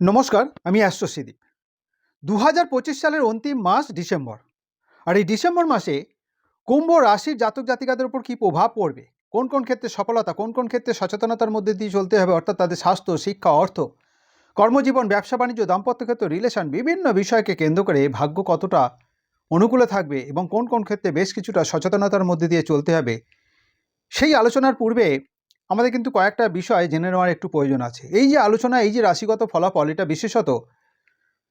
নমস্কার, আমি অ্যাস্ট্রোসিদীপ। দু হাজার পঁচিশ সালের অন্তিম মাস ডিসেম্বর। আর এই ডিসেম্বর মাসে কুম্ভ রাশির জাতক জাতিকাদের উপর কী প্রভাব পড়বে? কোন কোন ক্ষেত্রে সফলতা, কোন কোন ক্ষেত্রে সচেতনতার মধ্যে দিয়ে চলতে হবে, অর্থাৎ তাদের স্বাস্থ্য, শিক্ষা, অর্থ, কর্মজীবন, ব্যবসা, বাণিজ্য, দাম্পত্য ক্ষেত্র রিলেশন বিভিন্ন বিষয়কে কেন্দ্র করে ভাগ্য কতটা অনুকূলে থাকবে এবং কোন কোন ক্ষেত্রে বেশ কিছুটা সচেতনতার মধ্যে দিয়ে চলতে হবে, সেই আলোচনার পূর্বে আমাদের কিন্তু কয়েকটা বিষয় জেনে নেওয়ার একটু প্রয়োজন আছে। এই যে আলোচনা, এই যে রাশিগত ফলাফল, এটা বিশেষত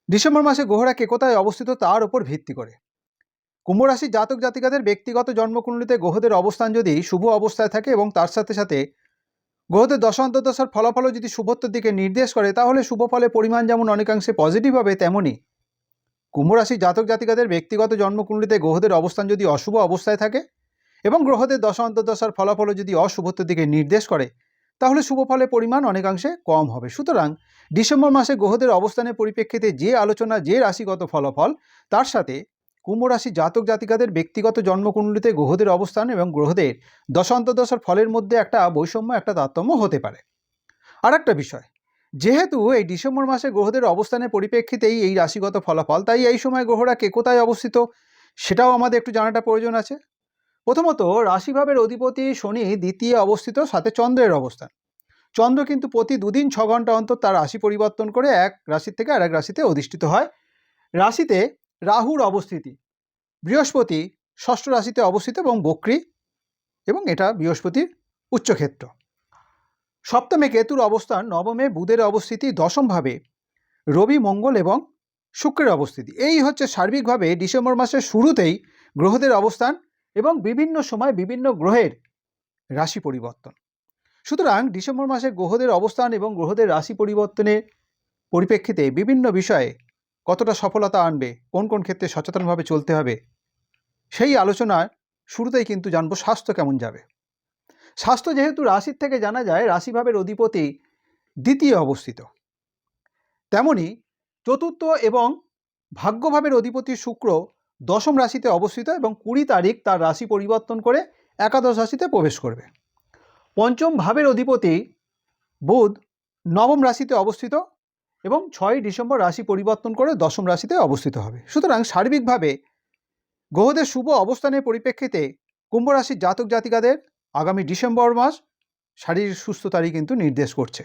ডিসেম্বর মাসে গ্রহরা কে কোথায় অবস্থিত তার উপর ভিত্তি করে। কুম্ভ রাশির জাতক জাতিকাদের ব্যক্তিগত জন্মকুণ্ডলিতে গ্রহদের অবস্থান যদি শুভ অবস্থায় থাকে এবং তার সাথে সাথে গ্রহদের দশান্তদশার ফলাফলও যদি শুভত্বের দিকে নির্দেশ করে, তাহলে শুভ ফলের পরিমাণ যেমন অনেকাংশে পজিটিভ হবে, তেমনই কুম্ভ রাশির জাতক জাতিকাদের ব্যক্তিগত জন্মকুণ্ডলিতে গ্রহদের অবস্থান যদি অশুভ অবস্থায় থাকে এবং গ্রহদের দশা অন্তর্দশার ফলাফলও যদি অশুভত্বের দিকে নির্দেশ করে, তাহলে শুভ ফলের পরিমাণ অনেকাংশে কম হবে। সুতরাং ডিসেম্বর মাসে গ্রহদের অবস্থানের পরিপ্রেক্ষিতে যে আলোচনা, যে রাশিগত ফলাফল, তার সাথে কুম্ভ রাশি জাতক জাতিকাদের ব্যক্তিগত জন্মকুণ্ডলিতে গ্রহদের অবস্থান এবং গ্রহদের দশান্তদশার ফলের মধ্যে একটা বৈষম্য, একটা তারতম্য হতে পারে। আর একটা বিষয়, যেহেতু এই ডিসেম্বর মাসে গ্রহদের অবস্থানের পরিপ্রেক্ষিতেই এই রাশিগত ফলাফল, তাই এই সময় গ্রহরা কে কোথায় অবস্থিত, সেটাও আমাদের একটু জানাটা প্রয়োজন আছে। প্রথমত, রাশিভাবের অধিপতি শনি দ্বিতীয় অবস্থিত সাথে চন্দ্রের অবস্থান। চন্দ্র কিন্তু প্রতি দুদিন ছ ঘণ্টা অন্তর তার রাশি পরিবর্তন করে এক রাশি থেকে আরেক রাশিতে অধিষ্ঠিত হয়। রাশিতে রাহুর অবস্থিতি, বৃহস্পতি ষষ্ঠ রাশিতে অবস্থিত এবং বক্রী এবং এটা বৃহস্পতির উচ্চক্ষেত্র। সপ্তমে কেতুর অবস্থান, নবমে বুধের অবস্থিতি, দশমভাবে রবি, মঙ্গল এবং শুক্রের অবস্থিতি। এই হচ্ছে সার্বিকভাবে ডিসেম্বর মাসের শুরুতেই গ্রহদের অবস্থান। এবং বিভিন্ন সময় বিভিন্ন গ্রহের রাশি পরিবর্তন। সুতরাং ডিসেম্বর মাসে গ্রহদের অবস্থান এবং গ্রহদের রাশি পরিবর্তনের পরিপ্রেক্ষিতে বিভিন্ন বিষয়ে কতটা সফলতা আনবে, কোন কোন ক্ষেত্রে সচেতনভাবে চলতে হবে, সেই আলোচনার শুরুতেই কিন্তু জানব স্বাস্থ্য কেমন যাবে। স্বাস্থ্য যেহেতু রাশির থেকে জানা যায়, রাশিভাবের অধিপতি দ্বিতীয় অবস্থিত। তেমনি চতুর্থ এবং ভাগ্যভাবের অধিপতি শুক্র দশম রাশিতে অবস্থিত এবং কুড়ি তারিখ তার রাশি পরিবর্তন করে একাদশ রাশিতে প্রবেশ করবে। পঞ্চম ভাবের অধিপতি বুধ নবম রাশিতে অবস্থিত এবং ছয় ডিসেম্বর রাশি পরিবর্তন করে দশম রাশিতে অবস্থিত হবে। সুতরাং সার্বিকভাবে গ্রহদের শুভ অবস্থানের পরিপ্রেক্ষিতে কুম্ভ রাশির জাতক জাতিকাদের আগামী ডিসেম্বর মাস শারীরিক সুস্থতারই কিন্তু নির্দেশ করছে।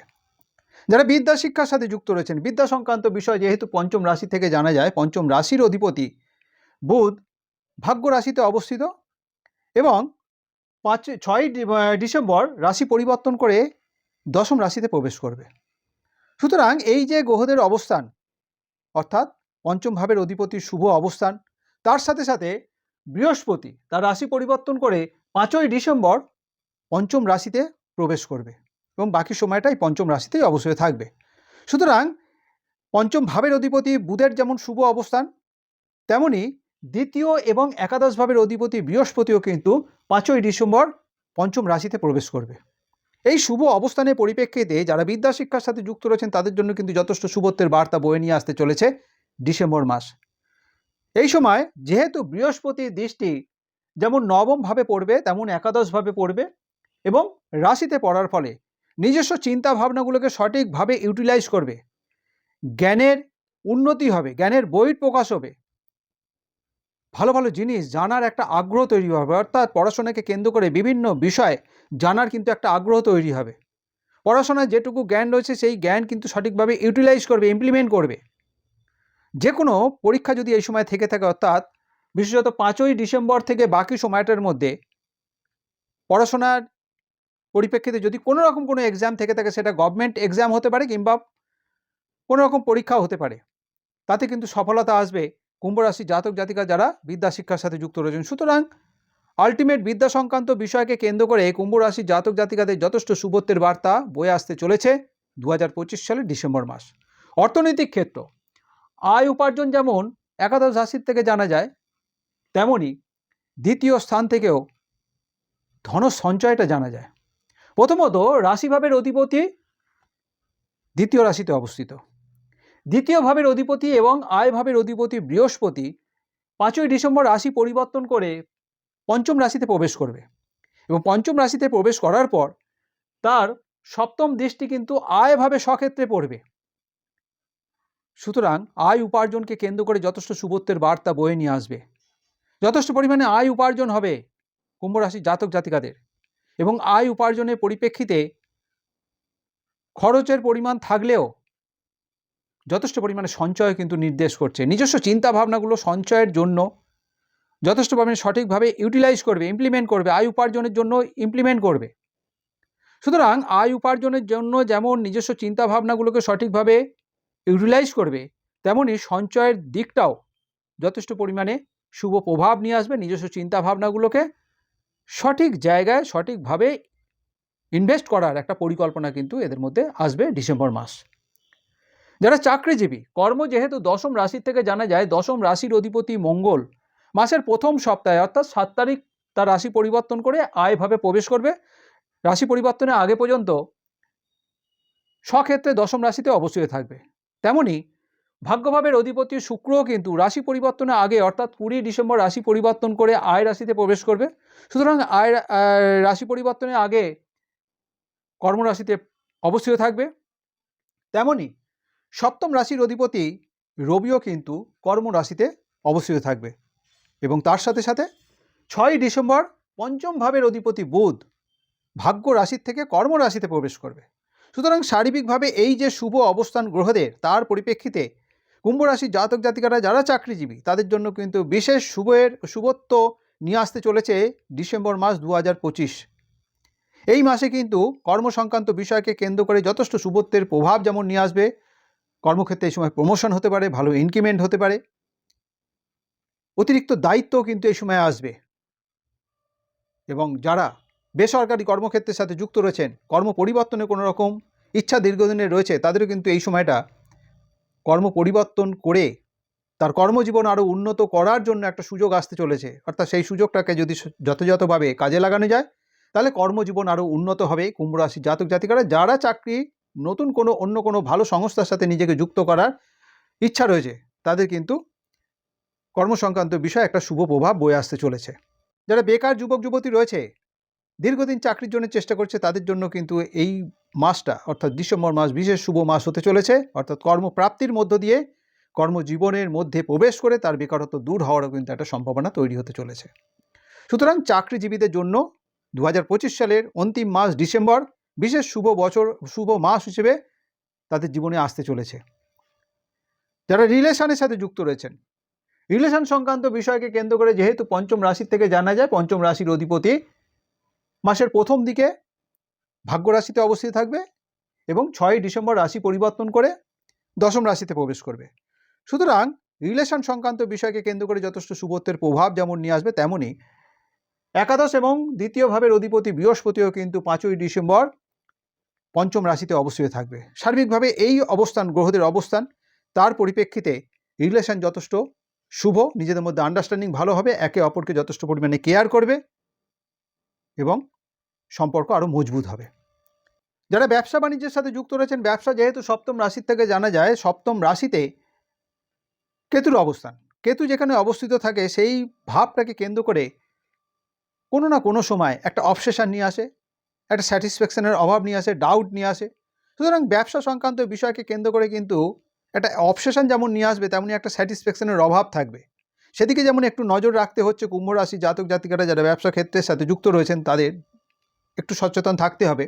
যারা বিদ্যা শিক্ষার সাথে যুক্ত রয়েছেন, বিদ্যা সংক্রান্ত বিষয় যেহেতু পঞ্চম রাশি থেকে জানা যায়, পঞ্চম রাশির অধিপতি বুধ ভাগ্য রাশিতে অবস্থিত এবং পাঁচ, ছয় ডিসেম্বর রাশি পরিবর্তন করে দশম রাশিতে প্রবেশ করবে। সুতরাং এই যে গ্রহদের অবস্থান, অর্থাৎ পঞ্চম ভাবের অধিপতির শুভ অবস্থান, তার সাথে সাথে বৃহস্পতি তার রাশি পরিবর্তন করে পাঁচই ডিসেম্বর পঞ্চম রাশিতে প্রবেশ করবে এবং বাকি সময়টাই পঞ্চম রাশিতেই অবশ্যই থাকবে। সুতরাং পঞ্চম ভাবের অধিপতি বুধের যেমন শুভ অবস্থান, তেমনি দ্বিতীয় এবং একাদশ ভাবের অধিপতি বৃহস্পতিও কিন্তু পাঁচই ডিসেম্বর পঞ্চম রাশিতে প্রবেশ করবে। এই শুভ অবস্থানের পরিপ্রেক্ষিতে যারা বিদ্যা শিক্ষার সাথে যুক্ত রয়েছেন, তাদের জন্য কিন্তু যথেষ্ট শুভত্বের বার্তা বয়ে নিয়ে আসতে চলেছে ডিসেম্বর মাস। এই সময় যেহেতু বৃহস্পতির দৃষ্টি যেমন নবমভাবে পড়বে, তেমন একাদশভাবে পড়বে এবং রাশিতে পড়ার ফলে নিজস্ব চিন্তা ভাবনাগুলোকে সঠিকভাবে ইউটিলাইজ করবে। জ্ঞানের উন্নতি হবে, জ্ঞানের বহির প্রকাশ হবে। ভালো ভালো জিনিস, জানার একটা আগ্রহ তৈরি হবে। অর্থাৎ পড়াশোনাকে কেন্দ্র করে বিভিন্ন বিষয় জানার কিন্তু একটা আগ্রহ তৈরি হবে। পড়াশোনায় যেটুকু জ্ঞান রয়েছে, সেই জ্ঞান কিন্তু সঠিকভাবে ইউটিলাইজ করবে ইমপ্লিমেন্ট করবে। যে কোনো পরীক্ষা যদি এই সময় থেকে থাকে, অর্থাৎ বিশেষত পাঁচই ডিসেম্বর থেকে বাকি সময়টার মধ্যে পড়াশোনার পরিপ্রেক্ষিতে যদি কোনো রকম কোনো এক্সাম থেকে থাকে, সেটা গভর্নমেন্ট এক্সাম হতে পারে কিংবা কোনো রকম পরীক্ষা হতে পারে। তাতে কিন্তু সফলতা আসবে। কুম্ভ রাশি জাতক জাতিকা যারা বিদ্যা শিক্ষার সাথে যুক্ত রয়েছেন। সুতরাং আলটিমেট বিদ্যা সংক্রান্ত বিষয়কে কেন্দ্র করে কুম্ভ জাতক জাতিকাদের যথেষ্ট শুভত্বের বার্তা বয়ে আসতে চলেছে দু হাজার পঁচিশ সালের ডিসেম্বর মাস। অর্থনৈতিক ক্ষেত্র। আয় উপার্জন যেমন একাদশ রাশির থেকে জানা যায় তেমনই দ্বিতীয় স্থান থেকেও ধন সঞ্চয়টা জানা যায়। প্রথমত রাশিভাবের অধিপতি দ্বিতীয় রাশিতে অবস্থিত। দ্বিতীয় ভাবের অধিপতি এবং আয় ভাবের অধিপতি বৃহস্পতি পাঁচই ডিসেম্বর রাশি পরিবর্তন করে পঞ্চম রাশিতে প্রবেশ করবে। এবং পঞ্চম রাশিতে প্রবেশ করার পর তার সপ্তম দৃষ্টি কিন্তু আয়ভাবে স্বক্ষেত্রে পড়বে। সুতরাং আয় উপার্জনকে কেন্দ্র করে যথেষ্ট শুভত্বের বার্তা বয়ে নিয়ে আসবে। যথেষ্ট পরিমাণে আয় উপার্জন হবে কুম্ভ রাশির জাতক জাতিকাদের এবং আয় উপার্জনের পরিপ্রেক্ষিতে খরচের পরিমাণ থাকলেও যথেষ্ট পরিমাণে সঞ্চয় কিন্তু নির্দেশ করছে। নিজস্ব চিন্তা ভাবনাগুলো সঞ্চয়ের জন্য যথেষ্ট পরিমাণে সঠিকভাবে ইউটিলাইজ করবে ইমপ্লিমেন্ট করবে, আয় উপার্জনের জন্য ইমপ্লিমেন্ট করবে। সুতরাং আয় উপার্জনের জন্য যেমন নিজস্ব চিন্তা ভাবনাগুলোকে সঠিকভাবে ইউটিলাইজ করবে তেমনই সঞ্চয়ের দিকটাও যথেষ্ট পরিমাণে শুভ প্রভাব নিয়ে আসবে। নিজস্ব চিন্তা ভাবনাগুলোকে সঠিক জায়গায় সঠিকভাবে ইনভেস্ট করার একটা পরিকল্পনা কিন্তু এদের মধ্যে আসবে ডিসেম্বর মাস। যারা চাকরিজীবী, কর্ম যেহেতু দশম রাশি থেকে জানা যায়, দশম রাশির অধিপতি মঙ্গল। মাসের প্রথম সপ্তাহে, অর্থাৎ সাত তারিখ, তার রাশি পরিবর্তন করে আয়ভাবে প্রবেশ করবে। রাশি পরিবর্তনের আগে পর্যন্ত স্বক্ষেত্রে দশম রাশিতে অবশ্যই থাকবে। তেমনি, ভাগ্যভাবের অধিপতি শুক্রও কিন্তু রাশি পরিবর্তনের আগে, অর্থাৎ কুড়ি ডিসেম্বর রাশি পরিবর্তন করে আয় রাশিতে প্রবেশ করবে। সুতরাং আয় রাশি পরিবর্তনের আগে কর্মরাশিতে অবশ্যই থাকবে। তেমনি সপ্তম রাশির অধিপতি রবিও কিন্তু কর্ম রাশিতে অবশ্যই থাকবে এবং তার সাথে সাথে ছয়ই ডিসেম্বর পঞ্চম ভাবের অধিপতি বুধ ভাগ্য রাশির থেকে কর্ম রাশিতে প্রবেশ করবে। সুতরাং শারীরিকভাবে এই যে শুভ অবস্থান গ্রহদের, তার পরিপ্রেক্ষিতে কুম্ভ রাশির জাতক জাতিকারা যারা চাকরিজীবী, তাদের জন্য কিন্তু বিশেষ শুভের, শুভত্ব নিয়ে আসতে চলেছে ডিসেম্বর মাস দু হাজার পঁচিশ। এই মাসে কিন্তু কর্মসংক্রান্ত বিষয়কে কেন্দ্র করে যথেষ্ট শুভত্বের প্রভাব যেমন নিয়ে আসবে কর্মক্ষেত্রে এই সময় প্রমোশন হতে পারে, ভালো ইনক্রিমেন্ট হতে পারে। অতিরিক্ত দায়িত্বও কিন্তু এই সময় আসবে। এবং যারা বেসরকারি কর্মক্ষেত্রের সাথে যুক্ত রয়েছেন, কর্ম পরিবর্তনে কোনো রকম ইচ্ছা দীর্ঘদিনের রয়েছে, তাদেরও কিন্তু এই সময়টা কর্ম পরিবর্তন করে তার কর্মজীবন আরও উন্নত করার জন্য একটা সুযোগ আসতে চলেছে। অর্থাৎ সেই সুযোগটাকে যদি যথাযথভাবে কাজে লাগানো যায়, তাহলে কর্মজীবন আরও উন্নত হবে। কুম্ভ রাশির জাতক জাতিকারা যারা চাকরি নতুন কোনো, অন্য কোনো ভালো সংস্থার সাথে নিজেকে যুক্ত করার ইচ্ছা রয়েছে, তাদের কিন্তু কর্মসংক্রান্ত বিষয়ে একটা শুভ প্রভাব বয়ে আসতে চলেছে। যারা বেকার যুবক, যুবতী রয়েছে, দীর্ঘদিন চাকরির জন্য চেষ্টা করছে, তাদের জন্য কিন্তু এই মাসটা, অর্থাৎ ডিসেম্বর মাস বিশেষ শুভ মাস হতে চলেছে, অর্থাৎ কর্মপ্রাপ্তির মধ্য দিয়ে কর্মজীবনের মধ্যে প্রবেশ করে তার বেকারত্ব দূর হওয়ারও কিন্তু একটা সম্ভাবনা তৈরি হতে চলেছে। সুতরাং চাকরিজীবীদের জন্য দু হাজার পঁচিশ সালের অন্তিম মাস ডিসেম্বর বিশেষ শুভ বছর, শুভ মাস হিসেবে তাদের জীবনে আসতে চলেছে। যারা রিলেশনের সাথে যুক্ত রয়েছেন রিলেশন সংক্রান্ত বিষয়কে কেন্দ্র করে যেহেতু পঞ্চম রাশির থেকে জানা যায়, পঞ্চম রাশির অধিপতি মাসের প্রথম দিকে ভাগ্য রাশিতে অবস্থিত থাকবে এবং ছয়ই ডিসেম্বর রাশি পরিবর্তন করে দশম রাশিতে প্রবেশ করবে। সুতরাং রিলেশন সংক্রান্ত বিষয়কে কেন্দ্র করে যথেষ্ট শুভত্বের প্রভাব যেমন নিয়ে আসবে তেমনই একাদশ এবং দ্বিতীয় ভাবের অধিপতি বৃহস্পতিও কিন্তু পাঁচই ডিসেম্বর পঞ্চম রাশিতে অবস্থিত থাকবে। সার্বিকভাবে এই অবস্থান, গ্রহদের অবস্থান, তার পরিপ্রেক্ষিতে রিলেশন যথেষ্ট শুভ, নিজেদের মধ্যে আন্ডারস্ট্যান্ডিং ভালো হবে, একে অপরকে যথেষ্ট পরিমাণে কেয়ার করবে এবং সম্পর্ক আরও মজবুত হবে। যারা ব্যবসা বাণিজ্যের সাথে যুক্ত রয়েছেন, ব্যবসা যেহেতু সপ্তম রাশির থেকে জানা যায়, সপ্তম রাশিতে কেতুর অবস্থান। কেতু যেখানে অবস্থিত থাকে, সেই ভাবটাকে কেন্দ্র করে কোনো না কোনো সময় একটা অবসেশন নিয়ে আসে একটা স্যাটিসফ্যাকশনের অভাব নিয়ে আসে ডাউট নিয়ে আসে। সুতরাং ব্যবসা সংক্রান্ত বিষয়কে কেন্দ্র করে কিন্তু একটা অবসেশন যেমন নিয়ে আসবে, তেমনি একটা স্যাটিসফ্যাকশনের অভাব থাকবে। সেদিকে যেমন একটু নজর রাখতে হচ্ছে, কুম্ভ রাশি জাতক জাতিকারা যারা ব্যবসা ক্ষেত্রের সাথে যুক্ত রয়েছেন, তাদের একটু সচেতন থাকতে হবে।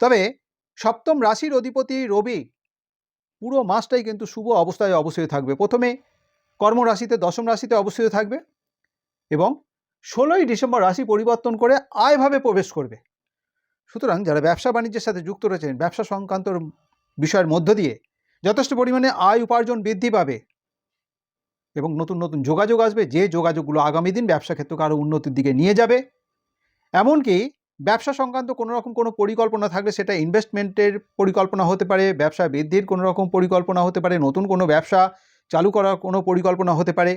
তবে সপ্তম রাশির অধিপতি রবি পুরো মাসটাই কিন্তু শুভ অবস্থায় অবশ্যই থাকবে। প্রথমে কর্মরাশিতে দশম রাশিতে অবস্থিত থাকবে এবং ষোলোই ডিসেম্বর রাশি পরিবর্তন করে আয়ভাবে প্রবেশ করবে। সুতরাং যারা ব্যবসা বাণিজ্যের সাথে যুক্ত রয়েছেন, ব্যবসা সংক্রান্ত বিষয়ের মধ্য দিয়ে যথেষ্ট পরিমাণে আয় উপার্জন বৃদ্ধি পাবে এবং নতুন নতুন যোগাযোগ আসবে, যে যোগাযোগগুলো আগামী দিন ব্যবসা ক্ষেত্রকে আরও উন্নতির দিকে নিয়ে যাবে। এমনকি ব্যবসা সংক্রান্ত কোনো রকম কোনো পরিকল্পনা থাকলে সেটা ইনভেস্টমেন্টের পরিকল্পনা হতে পারে, ব্যবসা বৃদ্ধির কোনো রকম পরিকল্পনা হতে পারে, নতুন কোনো ব্যবসা চালু করার কোনো পরিকল্পনা হতে পারে।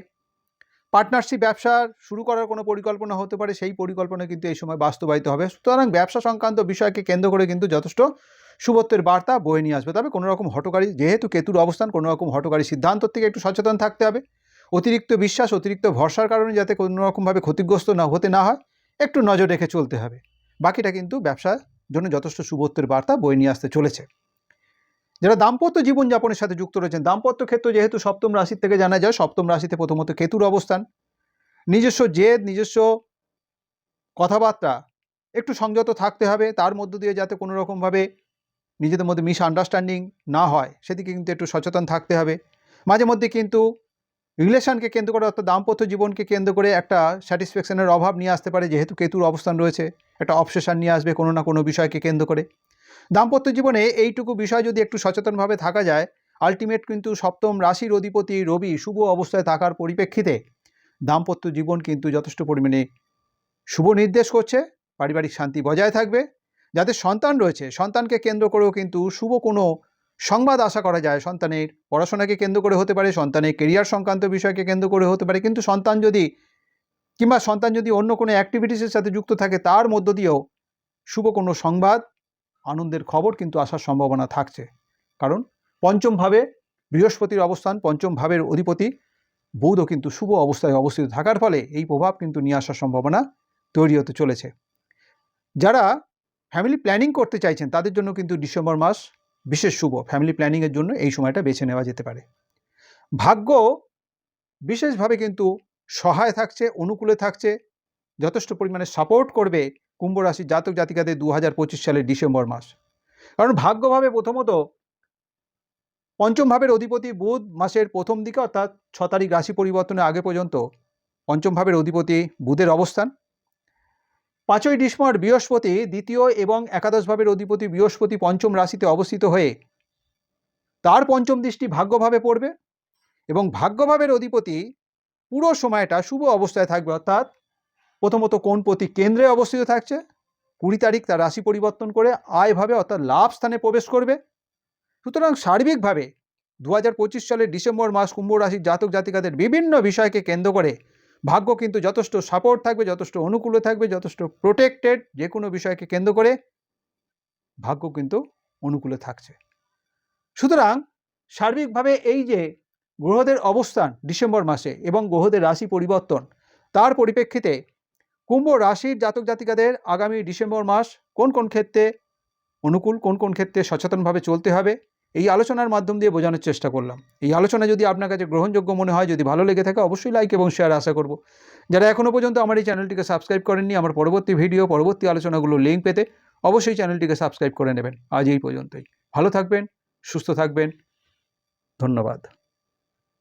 পার্টনারশিপ ব্যবসা শুরু করার কোনো পরিকল্পনা হতে পারে, সেই পরিকল্পনা কিন্তু এই সময় বাস্তবায়িত হবে। সুতরাং ব্যবসা সংক্রান্ত বিষয়কে কেন্দ্র করে কিন্তু যথেষ্ট শুভত্বের বার্তা বয়ে নিয়ে আসবে। তবে কোনো রকম হটকারী, যেহেতু কেতুর অবস্থান, কোনো রকম হটকারী সিদ্ধান্ত থেকে একটু সচেতন থাকতে হবে। অতিরিক্ত বিশ্বাস, অতিরিক্ত ভরসার কারণে যাতে কোনো রকমভাবে ক্ষতিগ্রস্ত না, হতে না হয়, একটু নজর রেখে চলতে হবে। বাকিটা কিন্তু ব্যবসার জন্য যথেষ্ট শুভত্বের বার্তা বয়ে নিয়ে আসতে চলেছে। যারা দাম্পত্য জীবনযাপনের সাথে যুক্ত রয়েছেন, দাম্পত্য ক্ষেত্র যেহেতু সপ্তম রাশির থেকে জানা যায়, সপ্তম রাশিতে প্রথমত কেতুর অবস্থান। নিজস্ব জেদ, নিজস্ব কথাবার্তা, একটু সংযত থাকতে হবে, তার মধ্য দিয়ে যাতে কোনো রকমভাবে নিজেদের মধ্যে মিস আন্ডারস্ট্যান্ডিং না হয়, সেদিকে কিন্তু একটু সচেতন থাকতে হবে। মাঝে মধ্যে কিন্তু রিলেশনকে কেন্দ্র করে অর্থাৎ দাম্পত্য জীবনকে কেন্দ্র করে একটা স্যাটিসফ্যাকশনের অভাব নিয়ে আসতে পারে, যেহেতু কেতুর অবস্থান রয়েছে, একটা অবসেশন নিয়ে আসবে কোনো না কোনো বিষয়কে কেন্দ্র করে। দাম্পত্য জীবনে এইটুকু বিষয় যদি একটু সচেতনভাবে থাকা যায় আলটিমেট কিন্তু সপ্তম রাশির অধিপতি রবি শুভ অবস্থায় থাকার পরিপ্রেক্ষিতে দাম্পত্য জীবন কিন্তু যথেষ্ট পরিমাণে শুভ নির্দেশ করছে, পারিবারিক শান্তি বজায় থাকবে। যাদের সন্তান রয়েছে, সন্তানকে কেন্দ্র করেও কিন্তু শুভ কোনো সংবাদ আশা করা যায়। সন্তানের পড়াশোনাকে কেন্দ্র করে হতে পারে, সন্তানের কেরিয়ার সংক্রান্ত বিষয়কে কেন্দ্র করে হতে পারে। কিন্তু সন্তান যদি কিংবা সন্তান যদি অন্য কোনো অ্যাক্টিভিটিসের সাথে যুক্ত থাকে, তার মধ্য দিয়েও শুভ কোনো সংবাদ আনন্দের খবর কিন্তু আসার সম্ভাবনা থাকছে। কারণ পঞ্চমভাবে বৃহস্পতির অবস্থান, পঞ্চম ভাবের অধিপতি বৌদ্ধ কিন্তু শুভ অবস্থায় অবস্থিত থাকার ফলে এই প্রভাব কিন্তু নিয়ে আসার সম্ভাবনা তৈরি হতে চলেছে। যারা ফ্যামিলি প্ল্যানিং করতে চাইছেন, তাদের জন্য কিন্তু ডিসেম্বর মাস বিশেষ শুভ। ফ্যামিলি প্ল্যানিংয়ের জন্য এই সময়টা বেছে নেওয়া যেতে পারে। ভাগ্য বিশেষভাবে কিন্তু সহায় থাকছে, অনুকূলে থাকছে, যথেষ্ট পরিমাণে সাপোর্ট করবে কুম্ভ রাশির জাতক জাতিকাদের দু হাজার পঁচিশ সালের ডিসেম্বর মাস। কারণ ভাগ্যভাবে প্রথমত পঞ্চম ভাবের অধিপতি বুধ মাসের প্রথম দিকে অর্থাৎ ছ তারিখ রাশি পরিবর্তনের আগে পর্যন্ত পঞ্চম ভাবের অধিপতি বুধের অবস্থান। পাঁচই ডিসেম্বর বৃহস্পতি, দ্বিতীয় এবং একাদশ ভাবের অধিপতি বৃহস্পতি পঞ্চম রাশিতে অবস্থিত হয়ে তার পঞ্চম দৃষ্টি ভাগ্যভাবে পড়বে এবং ভাগ্যভাবের অধিপতি পুরো সময়টা শুভ অবস্থায় থাকবে অর্থাৎ প্রথমত কোন প্রতি কেন্দ্রে অবস্থিত থাকছে? কুড়ি তারিখ তার রাশি পরিবর্তন করে আয়ভাবে অর্থাৎ লাভ স্থানে প্রবেশ করবে। সুতরাং সার্বিকভাবে দু হাজার পঁচিশ সালের ডিসেম্বর মাস কুম্ভ রাশির জাতক জাতিকাদের বিভিন্ন বিষয়কে কেন্দ্র করে ভাগ্য কিন্তু যথেষ্ট সাপোর্ট থাকবে, যথেষ্ট অনুকূলে থাকবে, যথেষ্ট প্রোটেক্টেড যে কোনো বিষয়কে কেন্দ্র করে ভাগ্য কিন্তু অনুকূলে থাকছে। সুতরাং সার্বিকভাবে এই যে গ্রহদের অবস্থান ডিসেম্বর মাসে এবং গ্রহদের রাশি পরিবর্তন, তার পরিপ্রেক্ষিতে কুম্ভ রাশির জাতক জাতিকাদের আগামী ডিসেম্বর মাস কোন কোন ক্ষেত্রে অনুকূল, কোন কোন ক্ষেত্রে সচেতনভাবে চলতে হবে, এই আলোচনার মাধ্যম দিয়ে বোঝানোর চেষ্টা করলাম। এই আলোচনা যদি আপনার কাছে গ্রহণযোগ্য মনে হয়, যদি ভালো লেগে থাকে, অবশ্যই লাইক এবং শেয়ার আশা করব। যারা এখনও পর্যন্ত আমার এই চ্যানেলটিকে সাবস্ক্রাইব করেননি, আমার পরবর্তী ভিডিও, পরবর্তী আলোচনাগুলো লিঙ্ক পেতে অবশ্যই চ্যানেলটিকে সাবস্ক্রাইব করে নেবেন। আজ এই পর্যন্তই। ভালো থাকবেন, সুস্থ থাকবেন। ধন্যবাদ।